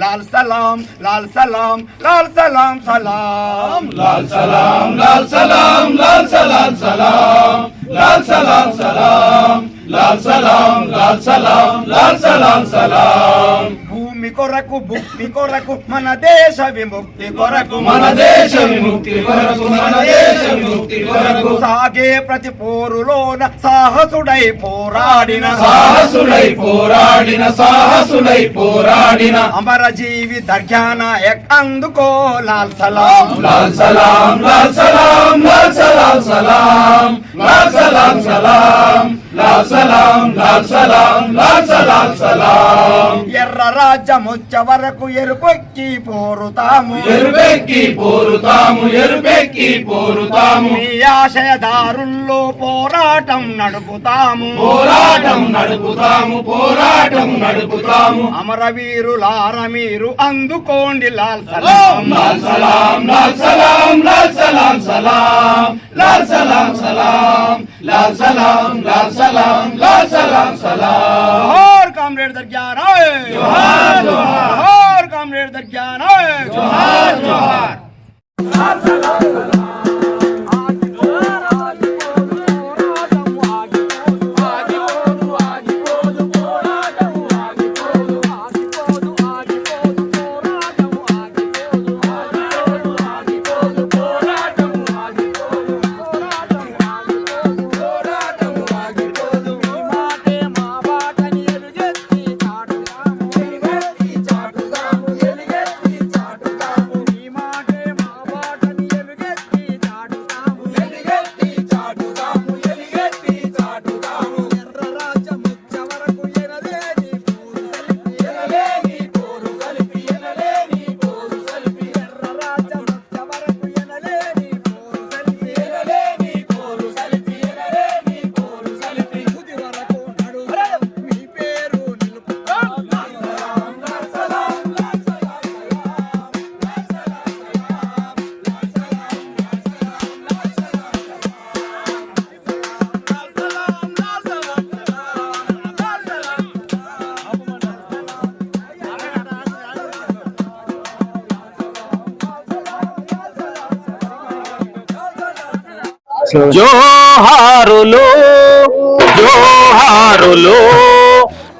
लाल सलाम लाल सलाम लाल सलाम सलाम लाल सलाम लाल सलाम लाल सलाम सलाम लाल सलाम सलाम लाल सलाम लाल सलाम लाल सलाम सलाम భూమి కొరకు భుక్తి కొరకు మన దేశ విముక్తి కొరకు. మన దేశ విముక్తి కొరకు మన దేశ విముక్తి కొరకు. సాగే ప్రతి పోరులోన సాహసుడై పోరాడిన. సాహసుడై పోరాడిన సాహసుడై పోరాడిన. అమర జీవి దర్జాన ఎక్కందుకో లాల్ సలాం. లాల్ సలాం లాల్ సలాం లాల్ సలాం సలాం. salam salam లాల్ సలాం లాల్ సలాం లాల్ సలాం సలాం. ఎర్ర రాజ్యం వచ్చే వరకు ఎరుపెక్కి పోరుతాము. ఎరుపెక్కి పోరుతాము ఎరుపెక్కి పోరుతాము. మీ ఆశయదారుల్లో పోరాటం నడుపుతాము. పోరాటం నడుపుతాము పోరాటం నడుపుతాము. అమరవీరులార మీరు అందుకోండి లాల్ సలాం. లాల్ సలాం లాల్ సలాం. salam salam lal salam salam lal salam lal salam lal salam salam. Har kamrer dargyan ae johar johar. Har kamrer dargyan johar johar. Lal salam salam. జోహారులు జోహారులు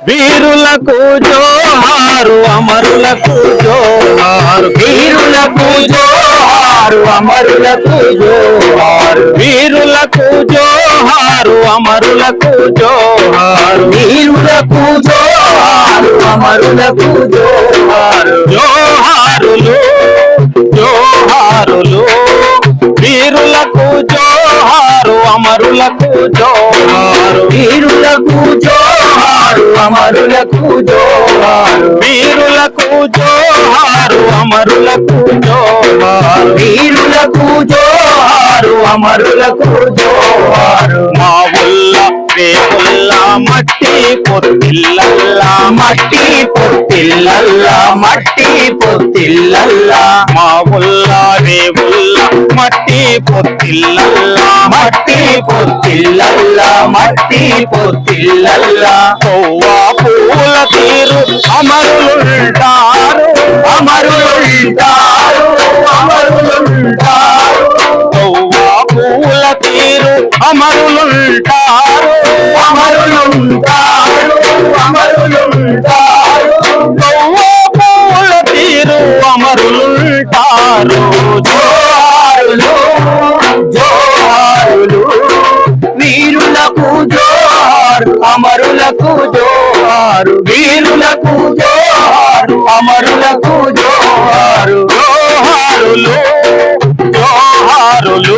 వీరులకు జోహారు అమరులకు జోహారు వీరులకు జోహారు అమరులకు జోహారు వీరులకు జోహారు అమరులకు జోహారు వీరులకు జోహారు అమరులకు జోహారు జోహారులు జోహారులు అమరులకు జోహారు. వీరులకు జోహారు అమరులకు జోహారు. వీరులకు జోహారు అమరులకు జోహారు. వీరులకు జోహారు అమరులకు జోహారు. మా ఉల్ల రేపుల్ల మట్టి పొత్తిల్లల్లా మట్టి పొత్తిల్లల్లా. మట్టి పొత్తిల్లల్లా. మా ఉల్ల మట్టి పొత్తిల్లల్లా మట్టి పొత్తిల్లల్లా మట్టి పొత్తిల్లల్లా. కొవ్వా పూల తీరు అమరులుంటారు. అమరులుంటారు అమరులుంటారు. కొవ్వా పూల తీరు అమరులుంటారు. అమరులుంటారు అమరులుంటారు. జోహారు. వీరులకు జోహారు. అమరులకు జోహారు. జోహారులు జోహారులు.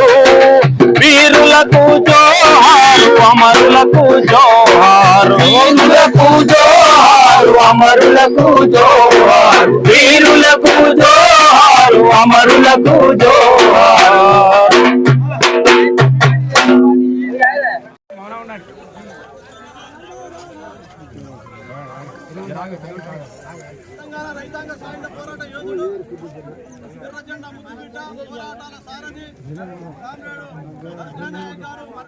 వీరులకు జోహారు అమరులకు జోహారు. వీరులకు జోహారు అమరులకు జోహారు. వీరులకు జోహారు అమరులకు జోహారు. తెలంగాణ రైతాంగ సాయుధ పోరాట యోధుడు ఎర్రజెండా ముద్దుబిడ్డ పోరాటాల సారథి కామ్రేడు గారు